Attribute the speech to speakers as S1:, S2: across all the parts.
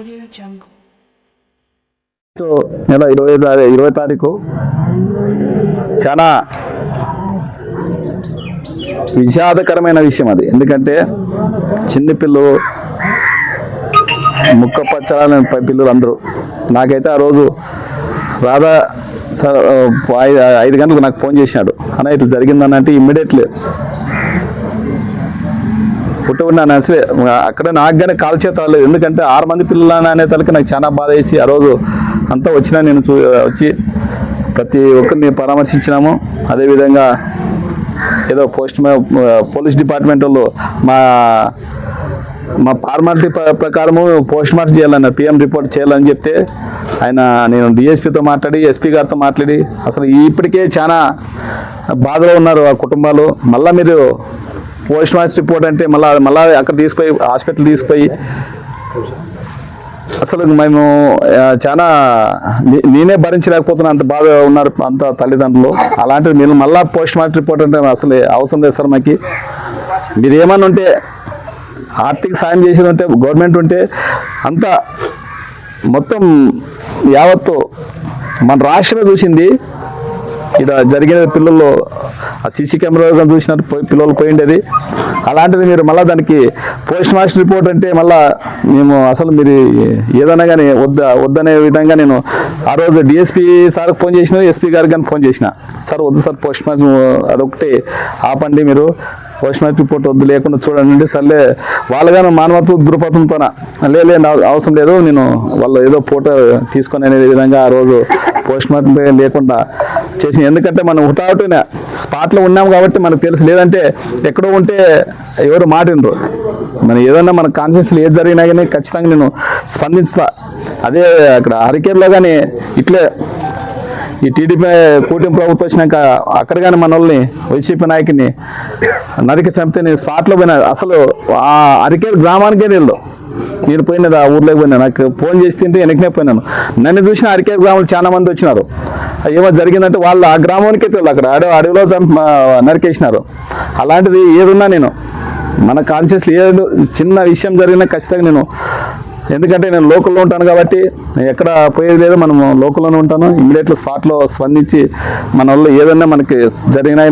S1: Audio
S2: నెల ఇరవై తారీ ఇరవై తారీఖు చాలా విషాదకరమైన విషయం అది. ఎందుకంటే చిన్నపిల్లలు ముక్క పచ్చాలని పిల్లలు అందరూ నాకైతే ఆ రోజు రాధా సార్ ఐదు ఐదు గంటలకు నాకు ఫోన్ చేసినాడు. అన్న ఇట్లా జరిగిందని అంటే ఇమ్మీడియట్లీ పుట్టుకున్నాను అసలే. అక్కడ నాకు కానీ కాల్ చేత ఎందుకంటే ఆరు మంది పిల్లలు అనే తలకి నాకు చాలా బాధ వేసి ఆ రోజు అంతా వచ్చినా నేను చూ వచ్చి ప్రతి ఒక్కరిని పరామర్శించినాము. అదేవిధంగా ఏదో పోస్ట్ పోలీస్ డిపార్ట్మెంట్ వాళ్ళు మా మా ఫార్మాలిటీ ప్రకారము పోస్ట్ మార్టం చేయాలన్నారు పిఎం రిపోర్ట్ చేయాలని చెప్తే ఆయన నేను డిఎస్పీతో మాట్లాడి ఎస్పీ గారితో మాట్లాడి అసలు ఇప్పటికే చాలా బాధలో ఉన్నారు ఆ కుటుంబాలు. మళ్ళీ మీరు పోస్ట్ మార్టం రిపోర్ట్ అంటే మళ్ళీ మళ్ళీ అక్కడ తీసుకుపోయి హాస్పిటల్ తీసుకుపోయి. అసలు మేము చాలా నేనే భరించలేకపోతున్నా అంత బాధ ఉన్నారు అంత తల్లిదండ్రులు. అలాంటిది మీరు మళ్ళీ పోస్ట్ మార్టం రిపోర్ట్ అంటే అసలు అవసరం లేదు సార్ మాకు. మీరు ఏమన్నా ఉంటే ఆర్థిక సాయం చేసేది ఉంటే గవర్నమెంట్ ఉంటే అంత మొత్తం యావత్తు మన రాష్ట్రమే చూసింది. ఇక్కడ జరిగిన పిల్లలు ఆ సీసీ కెమెరాలో చూసినట్టు పోయి పిల్లలు పోయిండేది. అలాంటిది మీరు మళ్ళీ దానికి పోస్ట్ మాస్టర్ రిపోర్ట్ అంటే మళ్ళీ మేము అసలు మీరు ఏదైనా కానీ వద్ద వద్దనే విధంగా నేను ఆ రోజు డిఎస్పీ సార్కి ఫోన్ చేసిన ఎస్పీ గారికి కానీ ఫోన్ చేసిన. సార్ వద్దు సార్ పోస్ట్ మాస్టర్ అదొకటి ఆపండి మీరు. పోస్ట్ మాస్టర్ రిపోర్ట్ వద్దు లేకుండా చూడండి. సర్లే వాళ్ళగానే మానవత్వ దృపథంతోన? లేదు అవసరం లేదు. నేను వాళ్ళు ఏదో ఫోటో తీసుకొని అనే విధంగా ఆ రోజు పోస్ట్ మార్టం లేకుండా చేసింది. ఎందుకంటే మనం హుటాహుటిన స్పాట్లో ఉన్నాం కాబట్టి మనకు తెలుసు. లేదంటే ఎక్కడో ఉంటే ఎవరు మాటినరు. మన ఏదన్నా మన కాన్షియస్లో ఏది జరిగినా కానీ ఖచ్చితంగా నేను స్పందిస్తా. అదే అక్కడ హరికేర్లో కానీ ఇట్లే ఈ టీడీపీ కూటమి ప్రభుత్వం వచ్చినాక అక్కడ కానీ మన వాళ్ళని వైసీపీ నాయకుని నరికి చంపితే నేను స్పాట్లో పోయినా. అసలు ఆ అరికేరు గ్రామానికే వెళ్ళు నేను పోయినది ఆ ఊర్లోకి పోయినా నాకు ఫోన్ చేసి తింటే వెనకనే పోయినాను. నన్ను చూసిన అరికే గ్రామంలో చాలా మంది వచ్చినారు. ఏమో జరిగిందంటే వాళ్ళు ఆ గ్రామానికే తెలియదు అక్కడ. అడవి అడవిలో నరికేసినారు అలాంటిది ఏదున్నా నేను మన కాన్షియస్లో ఏదో చిన్న విషయం జరిగినా ఖచ్చితంగా నేను ఎందుకంటే నేను లోకల్లో ఉంటాను కాబట్టి ఎక్కడ పోయేది లేదు మనం లోకల్లోనే ఉంటాను. ఇమీడియట్లో స్పాట్లో స్పందించి మన వాళ్ళు ఏదన్నా మనకి జరిగినా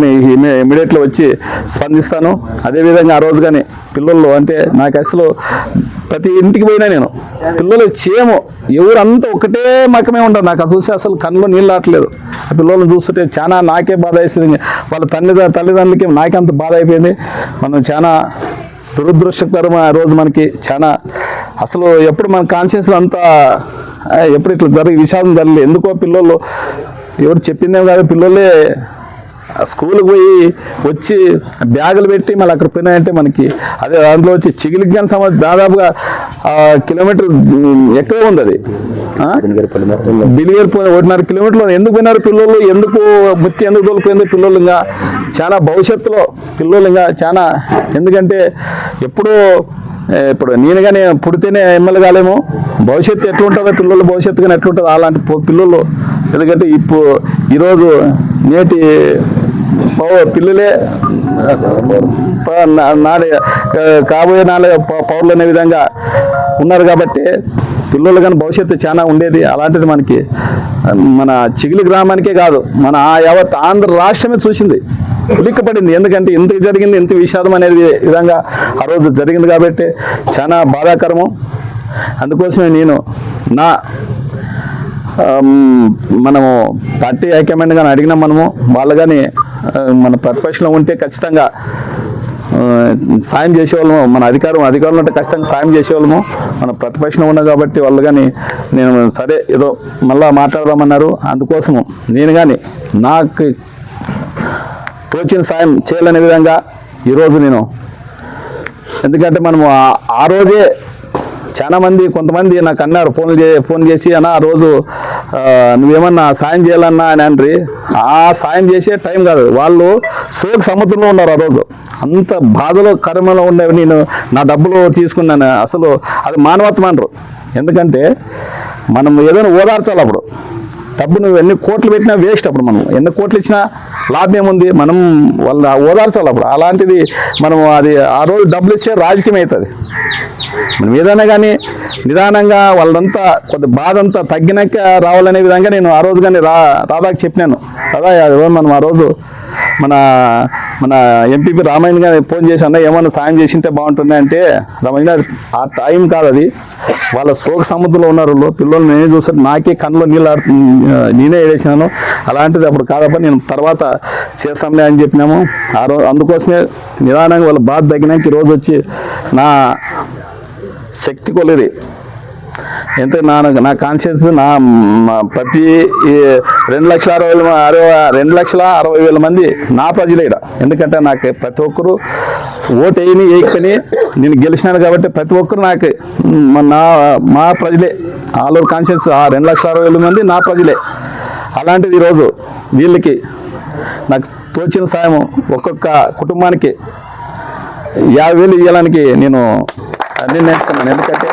S2: ఇమీడియట్లో వచ్చి స్పందిస్తాను. అదేవిధంగా ఆ రోజు కానీ పిల్లలు అంటే నాకు అసలు ప్రతి ఇంటికి పోయినా నేను. పిల్లలు చేయము. ఎవరంతా ఒకటే మకమే ఉంటారు నాకు అది చూస్తే అసలు కళ్ళు నీళ్ళు రావట్లేదు. ఆ పిల్లల్ని చూస్తుంటే చాలా నాకే బాధ వేసింది. వాళ్ళ తల్లిద తల్లిదండ్రులకి నాకే అంత బాధ అయిపోయింది. మనం చాలా దురదృష్టకరం ఆ రోజు మనకి. చాలా అసలు ఎప్పుడు మన కాన్షియస్లో అంతా ఎప్పుడు ఇట్లా జరిగి విషాదం జరగలేదు. ఎందుకో పిల్లలు ఎవరు చెప్పిందేమో కాదు. పిల్లలే స్కూల్కి పోయి వచ్చి బ్యాగులు పెట్టి మళ్ళీ అక్కడ పోయినాయంటే మనకి అదే దాంట్లో వచ్చి చిగిలికి కానీ సంబంధించి దాదాపుగా కిలోమీటర్ ఎక్కువ ఉంది అది? ఆ? బిలియర్ ఒకటిన్నర కిలోమీటర్లు ఎందుకు పోయినారు పిల్లలు ఎందుకు ముత్తి ఎందుకు తోలిపోయింది పిల్లలు ఇంకా చాలా భవిష్యత్తులో పిల్లలు ఇంకా చాలా ఎందుకంటే ఎప్పుడూ ఇప్పుడు నేను కానీ పుడితేనే ఎమ్మెల్యే కాలేము. భవిష్యత్తు ఎట్లుంటుందో పిల్లల భవిష్యత్తు కానీ ఎట్లుంటుందో అలాంటి పిల్లలు ఎందుకంటే ఇప్పుడు ఈరోజు నేటి పిల్లలే. నా- నాడే కాబోయే నాడే పౌరులు అనే విధంగా ఉన్నారు కాబట్టి పిల్లలు కానీ భవిష్యత్తు చాలా ఉండేది. అలాంటిది మనకి మన చిగిలి గ్రామానికే కాదు మన ఆ యావత్ ఆంధ్ర రాష్ట్రమే చూసింది. ఉలిక్కపడింది. ఎందుకంటే ఇంత జరిగింది ఇంత విషాదం అనేది విధంగా ఆ రోజు జరిగింది కాబట్టి చాలా బాధాకరము. అందుకోసమే నేను నా మనము పార్టీ హైకమాండ్ కానీ అడిగినాం మనము వాళ్ళు కానీ మన ప్రతిపక్షంలో ఉంటే ఖచ్చితంగా సాయం చేసేవాళ్ళము. మన అధికారం అధికారులు ఉంటే ఖచ్చితంగా సాయం చేసేవాళ్ళము. మన ప్రతిపక్షం ఉన్నా కాబట్టి వాళ్ళు కానీ నేను సరే ఏదో మళ్ళా మాట్లాడదామన్నారు. అందుకోసము నేను కానీ నాకు తోచిన సాయం చేయాలనే విధంగా ఈరోజు నేను ఎందుకంటే మనము ఆ రోజే చాలా మంది కొంతమంది నాకు అన్నారు ఫోన్ చే ఫోన్ చేసి అన్న ఆ రోజు నువ్వేమన్నా సాయం చేయాలన్నా? అని అండ్రి ఆ సాయం చేసే టైం కాదు. వాళ్ళు సోకు సముద్రంలో ఉన్నారు ఆ రోజు. అంత బాధలో కర్మలో ఉండేవి నేను నా డబ్బులు తీసుకున్నాను. అసలు అది మానవత్వం అనరు. ఎందుకంటే మనం ఏదైనా ఓదార్చాలి అప్పుడు. డబ్బు నువ్వు ఎన్ని కోట్లు పెట్టినా వేస్ట్ అప్పుడు మనం. ఎన్ని కోట్లు ఇచ్చినా లాభం ఏముంది? మనం వాళ్ళ ఓదార్చాలి అప్పుడు. అలాంటిది మనం అది ఆ రోజు డబ్బులు ఇచ్చే రాజకీయం అవుతుంది. మనం ఏదైనా కానీ నిదానంగా వాళ్ళంతా కొద్ది బాధ అంతా తగ్గినాక రావాలనే విధంగా నేను ఆ రోజు కానీ రా రాధాకి చెప్పినాను. రాధా మనం ఆ రోజు మన మన ఎంపీపీ రామయ్య గారు ఫోన్ చేసి అన్న ఏమన్నా సాయం చేసింటే బాగుంటుంది అంటే రామయ్య గారు ఆ టైం కాదు అది. వాళ్ళ శోక సముద్రంలో ఉన్నారు వాళ్ళు. పిల్లలు నేనే చూసాను నాకే కళ్ళలో నీళ్ళు ఆడుతు- నేనే ఏడేసినాను. అలాంటిది అప్పుడు కాదప్ప నేను తర్వాత చేస్తాంలే అని చెప్పినాము. ఆ రోజు అందుకోసమే నిదానంగా వాళ్ళ బాధ తగ్గినాక ఈరోజు వచ్చి నా శక్తి కొలిది. ఎంత నా నా కాన్షియన్స్ నా ప్రతి రెండు లక్షల అరవై వేల అరవై రెండు లక్షల అరవై వేల మంది నా ప్రజలే ఎందుకంటే నాకు ప్రతి ఒక్కరు ఓటు వేయని వేయకపోయి నేను గెలిచినాను కాబట్టి ప్రతి ఒక్కరు నాకు నా మా ప్రజలే. ఆల్ ఓవర్ కాన్షియన్స్ ఆ రెండు లక్షల అరవై వేల మంది నా ప్రజలే. అలాంటిది ఈరోజు వీళ్ళకి నాకు తోచిన సాయం ఒక్కొక్క కుటుంబానికి యాభై వేలు ఇవ్వడానికి నేను నిర్ణయించుకున్నాను ఎందుకంటే